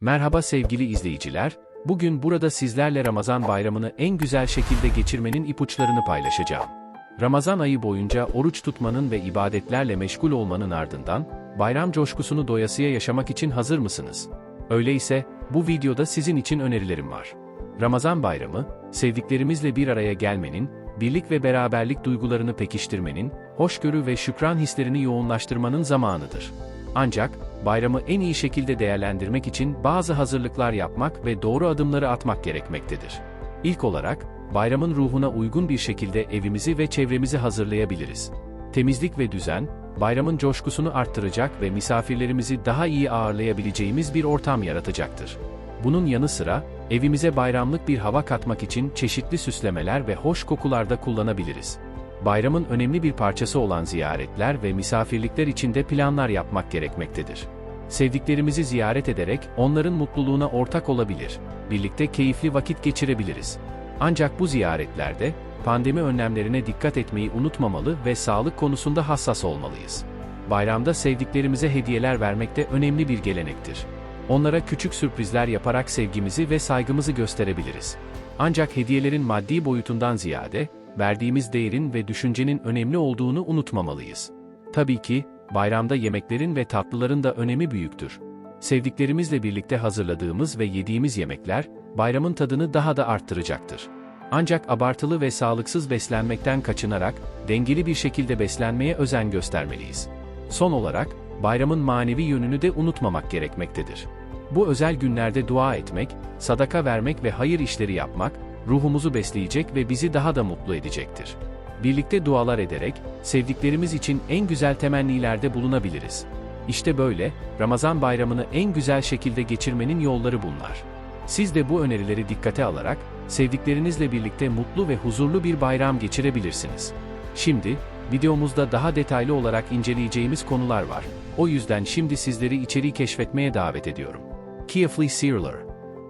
Merhaba sevgili izleyiciler, bugün burada sizlerle Ramazan bayramını en güzel şekilde geçirmenin ipuçlarını paylaşacağım. Ramazan ayı boyunca oruç tutmanın ve ibadetlerle meşgul olmanın ardından, bayram coşkusunu doyasıya yaşamak için hazır mısınız? Öyleyse, bu videoda sizin için önerilerim var. Ramazan bayramı, sevdiklerimizle bir araya gelmenin, birlik ve beraberlik duygularını pekiştirmenin, hoşgörü ve şükran hislerini yoğunlaştırmanın zamanıdır. Ancak, bayramı en iyi şekilde değerlendirmek için bazı hazırlıklar yapmak ve doğru adımları atmak gerekmektedir. İlk olarak, bayramın ruhuna uygun bir şekilde evimizi ve çevremizi hazırlayabiliriz. Temizlik ve düzen, bayramın coşkusunu arttıracak ve misafirlerimizi daha iyi ağırlayabileceğimiz bir ortam yaratacaktır. Bunun yanı sıra, evimize bayramlık bir hava katmak için çeşitli süslemeler ve hoş kokular da kullanabiliriz. Bayramın önemli bir parçası olan ziyaretler ve misafirlikler için de planlar yapmak gerekmektedir. Sevdiklerimizi ziyaret ederek onların mutluluğuna ortak olabilir, birlikte keyifli vakit geçirebiliriz. Ancak bu ziyaretlerde, pandemi önlemlerine dikkat etmeyi unutmamalı ve sağlık konusunda hassas olmalıyız. Bayramda sevdiklerimize hediyeler vermek de önemli bir gelenektir. Onlara küçük sürprizler yaparak sevgimizi ve saygımızı gösterebiliriz. Ancak hediyelerin maddi boyutundan ziyade, verdiğimiz değerin ve düşüncenin önemli olduğunu unutmamalıyız. Tabii ki, bayramda yemeklerin ve tatlıların da önemi büyüktür. Sevdiklerimizle birlikte hazırladığımız ve yediğimiz yemekler, bayramın tadını daha da arttıracaktır. Ancak abartılı ve sağlıksız beslenmekten kaçınarak, dengeli bir şekilde beslenmeye özen göstermeliyiz. Son olarak, bayramın manevi yönünü de unutmamak gerekmektedir. Bu özel günlerde dua etmek, sadaka vermek ve hayır işleri yapmak, ruhumuzu besleyecek ve bizi daha da mutlu edecektir. Birlikte dualar ederek, sevdiklerimiz için en güzel temennilerde bulunabiliriz. İşte böyle, Ramazan bayramını en güzel şekilde geçirmenin yolları bunlar. Siz de bu önerileri dikkate alarak, sevdiklerinizle birlikte mutlu ve huzurlu bir bayram geçirebilirsiniz. Şimdi, videomuzda daha detaylı olarak inceleyeceğimiz konular var. O yüzden şimdi sizleri içeriği keşfetmeye davet ediyorum. Keyifli Searler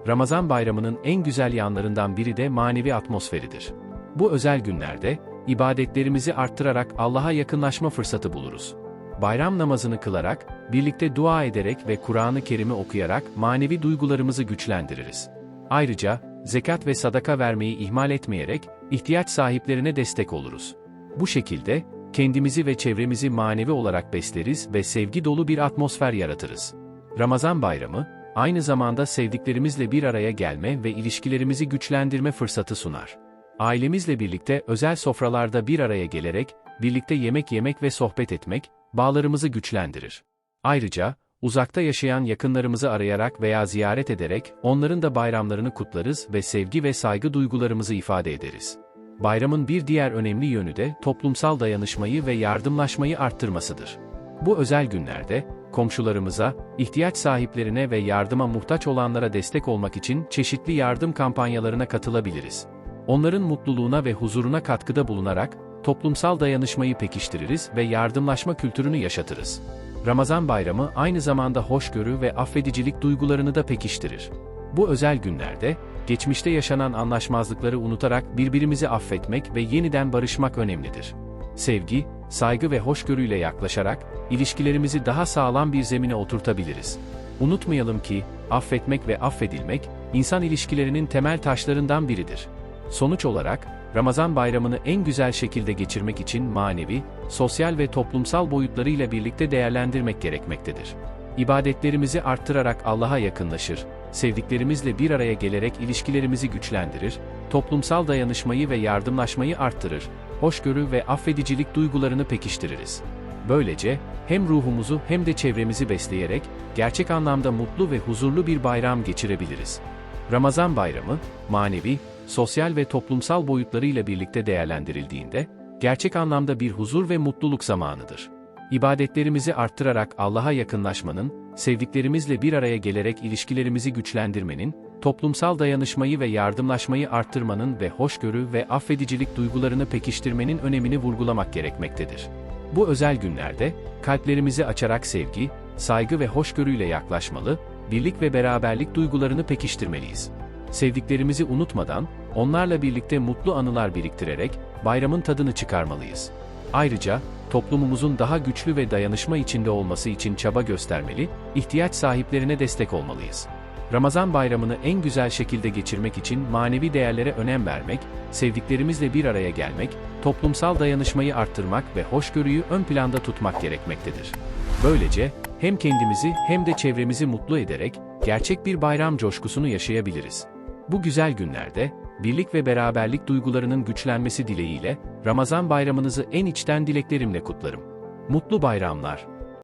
Ramazan bayramının en güzel yanlarından biri de manevi atmosferidir. Bu özel günlerde, ibadetlerimizi arttırarak Allah'a yakınlaşma fırsatı buluruz. Bayram namazını kılarak, birlikte dua ederek ve Kur'an-ı Kerim'i okuyarak manevi duygularımızı güçlendiririz. Ayrıca, zekat ve sadaka vermeyi ihmal etmeyerek, ihtiyaç sahiplerine destek oluruz. Bu şekilde, kendimizi ve çevremizi manevi olarak besleriz ve sevgi dolu bir atmosfer yaratırız. Ramazan bayramı, aynı zamanda sevdiklerimizle bir araya gelme ve ilişkilerimizi güçlendirme fırsatı sunar. Ailemizle birlikte özel sofralarda bir araya gelerek, birlikte yemek yemek ve sohbet etmek, bağlarımızı güçlendirir. Ayrıca, uzakta yaşayan yakınlarımızı arayarak veya ziyaret ederek onların da bayramlarını kutlarız ve sevgi ve saygı duygularımızı ifade ederiz. Bayramın bir diğer önemli yönü de toplumsal dayanışmayı ve yardımlaşmayı arttırmasıdır. Bu özel günlerde, komşularımıza, ihtiyaç sahiplerine ve yardıma muhtaç olanlara destek olmak için çeşitli yardım kampanyalarına katılabiliriz. Onların mutluluğuna ve huzuruna katkıda bulunarak, toplumsal dayanışmayı pekiştiririz ve yardımlaşma kültürünü yaşatırız. Ramazan bayramı aynı zamanda hoşgörü ve affedicilik duygularını da pekiştirir. Bu özel günlerde, geçmişte yaşanan anlaşmazlıkları unutarak birbirimizi affetmek ve yeniden barışmak önemlidir. Sevgi, saygı ve hoşgörüyle yaklaşarak, ilişkilerimizi daha sağlam bir zemine oturtabiliriz. Unutmayalım ki, affetmek ve affedilmek, insan ilişkilerinin temel taşlarından biridir. Sonuç olarak, Ramazan bayramını en güzel şekilde geçirmek için manevi, sosyal ve toplumsal boyutlarıyla birlikte değerlendirmek gerekmektedir. İbadetlerimizi arttırarak Allah'a yakınlaşır, sevdiklerimizle bir araya gelerek ilişkilerimizi güçlendirir, toplumsal dayanışmayı ve yardımlaşmayı arttırır, hoşgörü ve affedicilik duygularını pekiştiririz. Böylece, hem ruhumuzu hem de çevremizi besleyerek, gerçek anlamda mutlu ve huzurlu bir bayram geçirebiliriz. Ramazan bayramı, manevi, sosyal ve toplumsal boyutlarıyla birlikte değerlendirildiğinde, gerçek anlamda bir huzur ve mutluluk zamanıdır. İbadetlerimizi arttırarak Allah'a yakınlaşmanın, sevdiklerimizle bir araya gelerek ilişkilerimizi güçlendirmenin, toplumsal dayanışmayı ve yardımlaşmayı arttırmanın ve hoşgörü ve affedicilik duygularını pekiştirmenin önemini vurgulamak gerekmektedir. Bu özel günlerde, kalplerimizi açarak sevgi, saygı ve hoşgörüyle yaklaşmalı, birlik ve beraberlik duygularını pekiştirmeliyiz. Sevdiklerimizi unutmadan, onlarla birlikte mutlu anılar biriktirerek, bayramın tadını çıkarmalıyız. Ayrıca, toplumumuzun daha güçlü ve dayanışma içinde olması için çaba göstermeli, ihtiyaç sahiplerine destek olmalıyız. Ramazan bayramını en güzel şekilde geçirmek için manevi değerlere önem vermek, sevdiklerimizle bir araya gelmek, toplumsal dayanışmayı arttırmak ve hoşgörüyü ön planda tutmak gerekmektedir. Böylece hem kendimizi hem de çevremizi mutlu ederek gerçek bir bayram coşkusunu yaşayabiliriz. Bu güzel günlerde birlik ve beraberlik duygularının güçlenmesi dileğiyle Ramazan bayramınızı en içten dileklerimle kutlarım. Mutlu bayramlar.